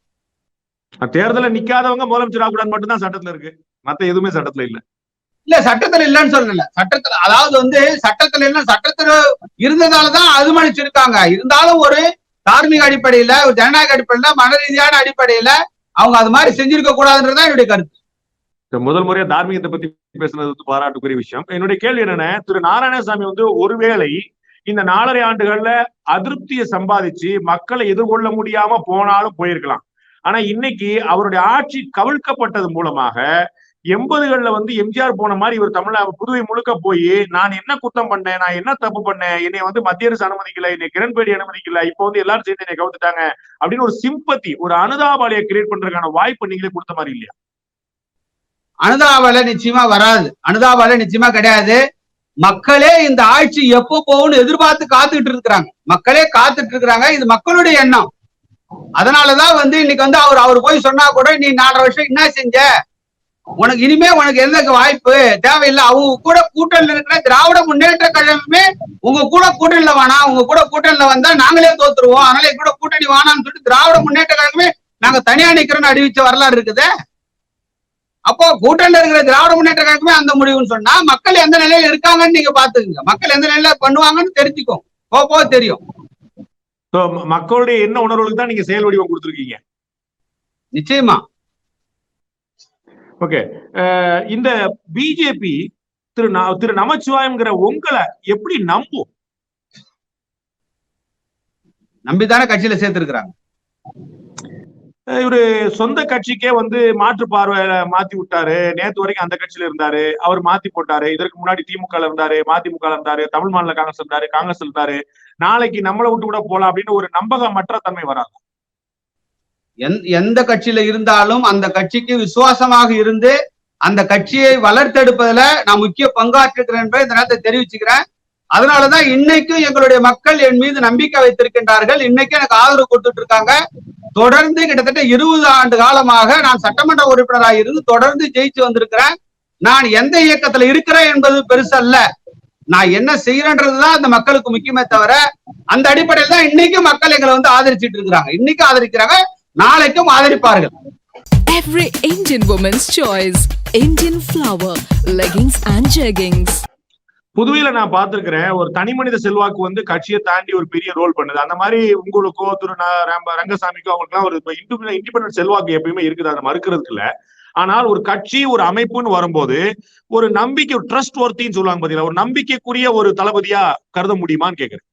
தேர்தலில் நிக்காதவங்க முதலமைச்சர் ஆகக்கூடாது மட்டும் தான் சட்டத்துல இருக்கு. மத்த எதுவுமே சட்டத்துல இல்ல. இல்ல சட்டத்துல இல்லைன்னு சொல்லல சட்டத்துல அதாவது வந்து சட்டத்துல இல்ல சட்டத்துல இருந்ததாலதான் அனுமதிச்சிருக்காங்க. இருந்தாலும் ஒரு தார்மீக அடிப்படையில ஒரு ஜனநாயக அடிப்படையில மன ரீதியான அடிப்படையில அவங்க அது மாதிரி செஞ்சிருக்க கூடாதுன்றதுதான் என்னுடைய கருத்து. முதல் முறையா தார்மீகத்தை பத்தி பேசுனது வந்து பாராட்டுக்குரிய விஷயம். என்னுடைய கேள்வி என்னன்னா திரு நாராயணசாமி வந்து ஒருவேளை இந்த நாலரை ஆண்டுகள்ல அதிருப்தியை சம்பாதிச்சு மக்களை எதிர்கொள்ள முடியாம போனாலும் போயிருக்கலாம். ஆனா இன்னைக்கு அவருடைய ஆட்சி கவிழ்க்கப்பட்டது மூலமாக எண்பதுகள்ல வந்து எம்ஜிஆர் போன மாதிரி இவர் தமிழ புதுவை முழுக்க போய் நான் என்ன குத்தம் பண்ணேன்? நான் என்ன தப்பு பண்ணேன்? என்னை வந்து மத்திய அரசு அனுமதிக்கல. என்னை கிரண்பேடி அனுமதிக்கல. இப்போ வந்து எல்லாரும் சேர்ந்து என்னை கவுத்துட்டாங்க அப்படின்னு ஒரு சிம்பத்தி ஒரு அனுதாபாலையை கிரியேட் பண்றதுக்கான வாய்ப்பு நீங்களே கொடுத்த மாதிரி இல்லையா? அனுதாபால நிச்சயமா வராது. அனுதாபால நிச்சயமா கிடையாது. மக்களே இந்த ஆட்சி எப்போ போகும்னு எதிர்பார்த்து காத்துட்டு இருக்கிறாங்க. மக்களே காத்துட்டு இருக்கிறாங்க. இது மக்களுடைய எண்ணம். அதனாலதான் வந்து இன்னைக்கு வந்து அவர் அவர் போய் சொன்னா கூட நீ நாலரை வருஷம் என்ன செஞ்ச? உனக்கு இனிமே உனக்கு எந்த வாய்ப்பு? தேவையில்லை. அவங்க கூட கூட்டணில இருக்கிற திராவிட முன்னேற்ற கழகமே உங்க கூட கூட்டணியில வேணாம் உங்க கூட கூட்டணியில வந்தா நாங்களே தோத்துருவோம். அதனால கூட கூட்டணி வேணாம்னு சொல்லிட்டு திராவிட முன்னேற்ற கழகமே நாங்க தனியா நிக்கிறோம்னு அறிவிச்ச வரலாறு இருக்குது. அப்போ கூட்டணியில இருக்கிற திராவிட முன்னேற்ற கழகமே அந்த முடிவுன்னு சொன்னா மக்கள் எந்த நிலையில இருக்காங்கன்னு நீங்க பாத்துக்கங்க மக்கள் எந்த நிலையில பண்ணுவாங்கன்னு தெரிஞ்சுக்கும் போக போக தெரியும். மக்களுடைய என்ன உணர்வுகளுக்கு தான் நீங்க செயல் வடிவம் கொடுத்துருக்கீங்க. நிச்சயமா. ஓகே இந்த பிஜேபி திரு திரு நமச்சிவாயம்ங்கிற உங்களை எப்படி நம்பும்? நம்பித்தானே கட்சியில சேர்த்திருக்கிறாங்க. இவரு சொந்த கட்சிக்கே வந்து மாற்று பார்வையில மாத்தி விட்டாரு. நேத்து வரைக்கும் அந்த கட்சியில இருந்தாரு. அவர் மாத்தி போட்டாரு. இதற்கு முன்னாடி திமுக இருந்தாரு மதிமுக இருந்தாரு தமிழ் மாநில காங்கிரஸ் இருந்தாரு காங்கிரஸ் இருந்தாரு. நாளைக்கு நம்மளை விட்டு கூட போலாம் அப்படின்னு ஒரு நம்பகமற்ற தன்மை வராது. எந்த- எந்த கட்சியில இருந்தாலும் அந்த கட்சிக்கு விசுவாசமாக இருந்து அந்த கட்சியை வளர்த்தெடுப்பதுல நான் முக்கிய பங்காற்றுகிறேன் என்பதை இந்த நேரத்தை தெரிவிச்சுக்கிறேன். அதனாலதான் இன்னைக்கும் எங்களுடைய மக்கள் என் மீது நம்பிக்கை வைத்திருக்கின்றார்கள். இன்னைக்கு எனக்கு ஆதரவு கொடுத்துட்டு இருக்காங்க தொடர்ந்து கிட்டத்தட்ட இருபது ஆண்டு காலமாக நான் சட்டமன்ற உறுப்பினராக இருந்து தொடர்ந்து ஜெயிச்சு வந்திருக்கிறேன். நான் எந்த இயக்கத்துல இருக்கிறேன் என்பது பெருசல்ல. நான் என்ன செய்யறேன்றதுதான் அந்த மக்களுக்கு முக்கியமே தவிர அந்த அடிப்படையில் தான் இன்னைக்கும் மக்கள் எங்களை வந்து ஆதரிச்சிட்டு இருக்கிறாங்க. இன்னைக்கும் ஆதரிக்கிறாங்க. நாளைக்கும் ஆதரிப்பார்கள். Every Indian woman's choice. Indian flower, leggings and jeggings. புதுவையில நான் பார்த்திருக்கிறேன் ஒரு தனி மனித செல்வாக்கு வந்து கட்சியை தாண்டி ஒரு பெரிய ரோல் பண்ணுது. அந்த மாதிரி உங்களுக்கோ திரு ரங்கசாமிக்கோ அவங்களுக்குலாம் ஒரு இண்டிபெண்டன்ட் செல்வாக்கு எப்பயுமே இருக்குது. அதை மறுக்கிறதுக்கு இல்ல. ஆனால் ஒரு கட்சி ஒரு அமைப்புன்னு வரும்போது ஒரு நம்பிக்கை ஒரு ட்ரஸ்ட் ஒர்த்தின்னு சொல்லுவாங்க பாத்தீங்களா? ஒரு நம்பிக்கைக்குரிய ஒரு தளபதியா கருத முடியுமான்னு கேக்குறேன்.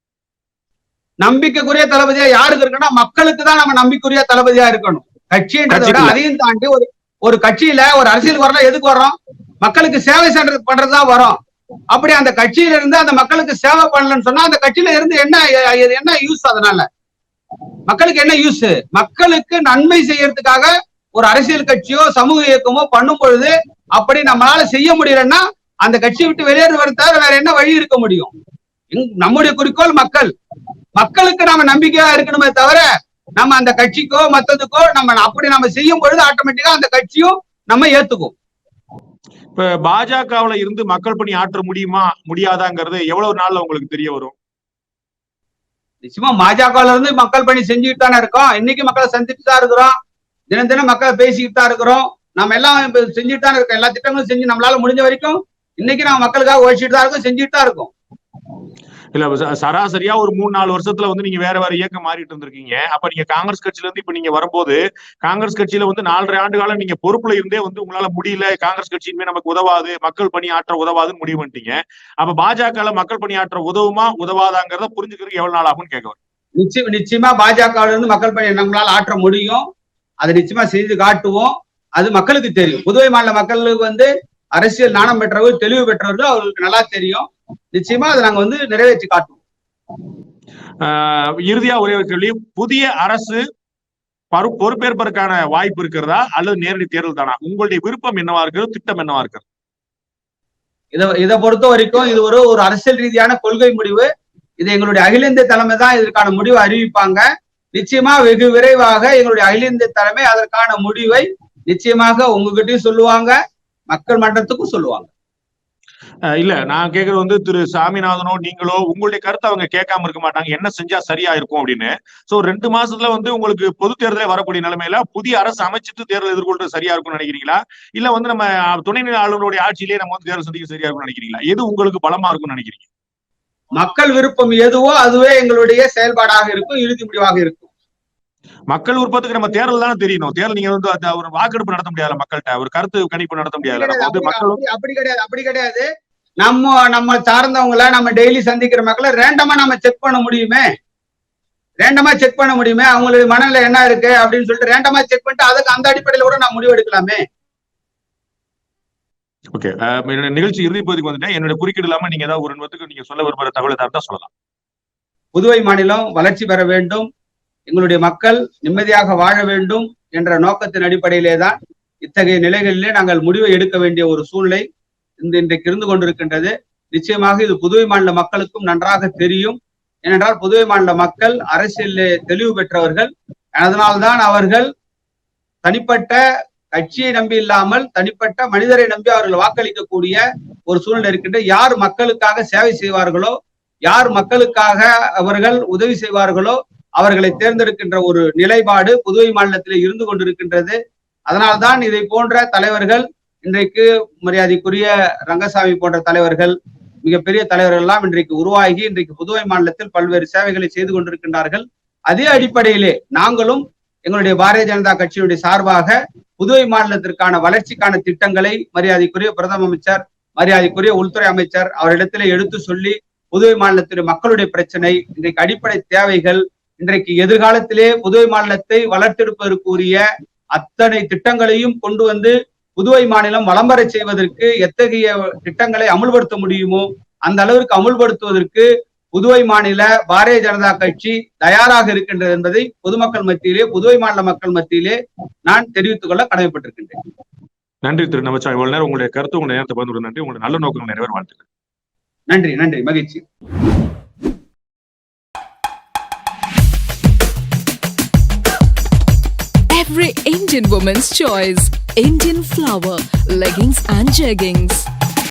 நம்பிக்கைக்குரிய தளபதியா யாருக்கு இருக்குன்னா மக்களுக்கு தான் நம்ம நம்பிக்கைக்குரிய தளபதியா இருக்கணும். கட்சின்றதை விட. அதையும் தாண்டி ஒரு ஒரு கட்சியில ஒரு அரசியல் வரலாம் எதுக்கு வர்றோம்? மக்களுக்கு சேவை சென்ற பண்றதுதான் வரோம். அப்படி அந்த கட்சியில இருந்து அந்த மக்களுக்கு சேவை பண்ணலன்னு சொன்னா அந்த கட்சியில இருந்து என்ன என்ன யூஸ் அதனால? மக்களுக்கு என்ன யூஸ் மக்களுக்கு நன்மை செய்யறதுக்காக ஒரு அரசியல் கட்சியோ சமூக இயக்கமோ பண்ணும் பொழுது அப்படி நம்மளால செய்ய முடியலன்னா அந்த கட்சியை விட்டு வெளியேறுவதை தவிர வேற என்ன வழி இருக்க முடியும்? நம்முடைய குறிக்கோள் மக்கள். மக்களுக்கு நாம நம்பிக்கையா இருக்கணுமே தவிர நம்ம அந்த கட்சிக்கோ மத்ததுக்கோ நம்ம அப்படி நம்ம செய்யும் பொழுது ஆட்டோமேட்டிக்கா அந்த கட்சியும் நம்ம ஏத்துக்கும். இப்ப பாஜகவுல இருந்து மக்கள் பணி ஆற்ற முடியுமா முடியாதாங்கிறது எவ்வளவு நாள்ல உங்களுக்கு தெரிய வரும்? நிச்சயமா பாஜகவுல இருந்து மக்கள் பணி செஞ்சுட்டு தானே இருக்கோம். இன்னைக்கு மக்களை சந்தித்து தான் இருக்கிறோம். தினம் தினம் மக்களை பேசிக்கிட்டு தான் இருக்கிறோம். நம்ம எல்லாம் இப்ப செஞ்சுட்டு தான் இருக்கோம். எல்லா திட்டங்களும் செஞ்சு நம்மளால முடிஞ்ச வரைக்கும் இன்னைக்கு நம்ம மக்களுக்காக உழைச்சிட்டு தான் இருக்கோம். செஞ்சுட்டு தான் இருக்கோம். இல்ல சராசரியா ஒரு மூணு நாலு வருஷத்துல வந்து நீங்க வேற வேற இயக்கம் மாறிட்டு இருந்திருக்கீங்க. அப்ப நீங்க காங்கிரஸ் கட்சியில இருந்து இப்ப நீங்க வரும்போது காங்கிரஸ் கட்சியில வந்து நாலரை ஆண்டு காலம் நீங்க பொறுப்புல இருந்தே வந்து உங்களால முடியல காங்கிரஸ் கட்சியுமே நமக்கு உதவாது மக்கள் பணி ஆற்ற உதவாதுன்னு முடிவு பண்ணிட்டீங்க. அப்ப பாஜக மக்கள் பணி ஆற்ற உதவுமா உதவாதாங்கிறத புரிஞ்சுக்கிறதுக்கு எவ்வளவு நாள் ஆகும்னு கேட்க நிச்சயம் நிச்சயமா பாஜக இருந்து மக்கள் பணி நம்மளால ஆற்ற முடியும். அதை நிச்சயமா செய்து காட்டுவோம். அது மக்களுக்கு தெரியும். புதுவை மாநில மக்களுக்கு வந்து அரசியல் நாணம் பெற்றவர்கள் தெளிவு பெற்றவர்கள் அவர்களுக்கு நல்லா தெரியும். நிச்சயமா அதை நாங்க வந்து நிறைவேற்றி காட்டுவோம். இறுதியா ஒரே ஒரு கேள்வி. புதிய அரசு பரு- பொறுப்பேற்பதற்கான வாய்ப்பு இருக்கிறதா? அல்லது நேரடி தேர்தல் தானா? உங்களுடைய விருப்பம் என்னவா இருக்கிறது? திட்டம் என்னவா இருக்கிறது? இதை இதை பொறுத்த வரைக்கும் இது ஒரு ஒரு அரசியல் ரீதியான கொள்கை முடிவு. இது எங்களுடைய அகில இந்திய தலைமை தான் இதற்கான முடிவை அறிவிப்பாங்க. நிச்சயமா வெகு விரைவாக எங்களுடைய அகில இந்திய தலைமை அதற்கான முடிவை நிச்சயமாக உங்ககிட்டயும் சொல்லுவாங்க. மக்கள் மன்றத்துக்கும் சொல்லுவாங்க. இல்ல நான் கேக்குறது வந்து திரு சாமிநாதனோ நீங்களோ உங்களுடைய கருத்தை அவங்க கேட்காம இருக்க மாட்டாங்க. என்ன செஞ்சா சரியா இருக்கும் அப்படின்னு. சோ ரெண்டு மாசத்துல வந்து உங்களுக்கு பொது தேர்தலே வரக்கூடிய நிலைமையில புதிய அரசு அமைச்சிட்டு தேர்தல் எதிர்கொள்றது சரியா இருக்கும்னு நினைக்கிறீங்களா? இல்ல வந்து நம்ம துணைநிலை ஆளுநருடைய ஆட்சியிலேயே நம்ம வந்து தேர்தல் சந்திக்க சரியா இருக்கும்னு நினைக்கிறீங்களா? எது உங்களுக்கு பலமா இருக்கும்னு நினைக்கிறீங்க? மக்கள் விருப்பம் எதுவோ அதுவே எங்களுடைய செயல்பாடாக இருக்கும் இறுதி முடிவாக இருக்கும். மக்கள் விருப்பத்துக்கு நம்ம தேர்தல் தானே தெரியணும். தேர்தல் நீங்க வந்து அந்த ஒரு வாக்கெடுப்பு நடத்த முடியாதுல மக்கள்கிட்ட. ஒரு கருத்து கணிப்பு நடத்த முடியாதுல நம்ம வந்து மக்கள் அப்படி- கிடையாது. அப்படி கிடையாது. நம்ம நம்ம சார்ந்தவங்கள நம்ம டெய்லி சந்திக்கிற மக்களை ரேண்டமா நம்ம செக் பண்ண முடியுமே? ரேண்டமா செக் பண்ண முடியுமே? அவங்களுடைய மனநிலை என்ன இருக்கு அப்படின்னு சொல்லிட்டு ரேண்டமா செக் பண்ணிட்டு அதுக்கு அந்த அடிப்படையில கூட நான் முடிவு எடுக்கலாமே? ஓகே நிகழ்ச்சி இறுதி பகுதிக்கு வந்துட்டேன். என்னோட குறுக்கீடு இல்லாம நீங்க ஏதாவது ஒரு நிமிடத்துக்கு நீங்க சொல்ல விரும்புற தகவலை தரதா சொல்லலாம். புதுவை மாநிலம் வளர்ச்சி பெற வேண்டும். எங்களுடைய மக்கள் நிம்மதியாக வாழ வேண்டும் என்ற நோக்கத்தின் அடிப்படையிலே தான் இத்தகைய நிலைகளிலே நாங்கள் முடிவை எடுக்க வேண்டிய ஒரு சூழ்நிலை இந்த இன்றைக்கு இருந்து கொண்டிருக்கின்றது. நிச்சயமாக இது புதுவை மாநில மக்களுக்கும் நன்றாக தெரியும். ஏனென்றால் புதுவை மாநில மக்கள் அரசியலிலே தெளிவு பெற்றவர்கள். அதனால்தான் அவர்கள் தனிப்பட்ட கட்சியை நம்பி இல்லாமல் தனிப்பட்ட மனிதரை நம்பி அவர்கள் வாக்களிக்கக்கூடிய ஒரு சூழ்நிலை இருக்கின்ற யார் மக்களுக்காக சேவை செய்வார்களோ யார் மக்களுக்காக அவர்கள் உதவி செய்வார்களோ அவர்களை தேர்ந்தெடுக்கின்ற ஒரு நிலைப்பாடு புதுவை மாநிலத்தில் இருந்து கொண்டிருக்கின்றது. அதனால்தான் இதை போன்ற தலைவர்கள் இன்றைக்கு மரியாதைக்குரிய ரங்கசாமி போன்ற தலைவர்கள் மிகப்பெரிய தலைவர்கள் எல்லாம் இன்றைக்கு உருவாகி இன்றைக்கு புதுவை மாநிலத்தில் பல்வேறு சேவைகளை செய்து கொண்டிருக்கின்றார்கள். அதே அடிப்படையிலே நாங்களும் எங்களுடைய பாரதிய ஜனதா கட்சியினுடைய சார்பாக புதுவை மாநிலத்திற்கான வளர்ச்சிக்கான திட்டங்களை மரியாதைக்குரிய பிரதம அமைச்சர் மரியாதைக்குரிய உள்துறை அமைச்சர் அவரிடத்திலே எடுத்து சொல்லி புதுவை மாநிலத்தினுடைய மக்களுடைய பிரச்சனை இன்றைக்கு அடிப்படை தேவைகள் இன்றைக்கு எதிர்காலத்திலே புதுவை மாநிலத்தை வளர்த்தெடுப்பதற்குரிய அத்தனை திட்டங்களையும் கொண்டு வந்து புதுவை மாநிலம் வளம் செய்வதற்கு எத்தகைய திட்டங்களை அமுல்படுத்த முடியுமோ அந்த அளவிற்கு அமுல்படுத்துவதற்கு புதுவை மாநில பாரதிய ஜனதா கட்சி தயாராக இருக்கின்றது என்பதை பொதுமக்கள் மத்தியிலே புதுவை மாநில மக்கள் மத்தியிலே நான் தெரிவித்துக் கொள்ள கடமைப்பட்டிருக்கின்றேன். நன்றி திரு நமச்சாமி இவ்வளவு நேரம் உங்களுடைய கருத்து உங்களுடைய நேரத்தை பகிர்ந்து நன்றி. உங்களுடைய நல்ல நோக்கங்கள் நிறைவேற வாழ்த்துக்கள். நன்றி நன்றி. மகிழ்ச்சி. Indian woman's choice. Indian flower, leggings and jeggings.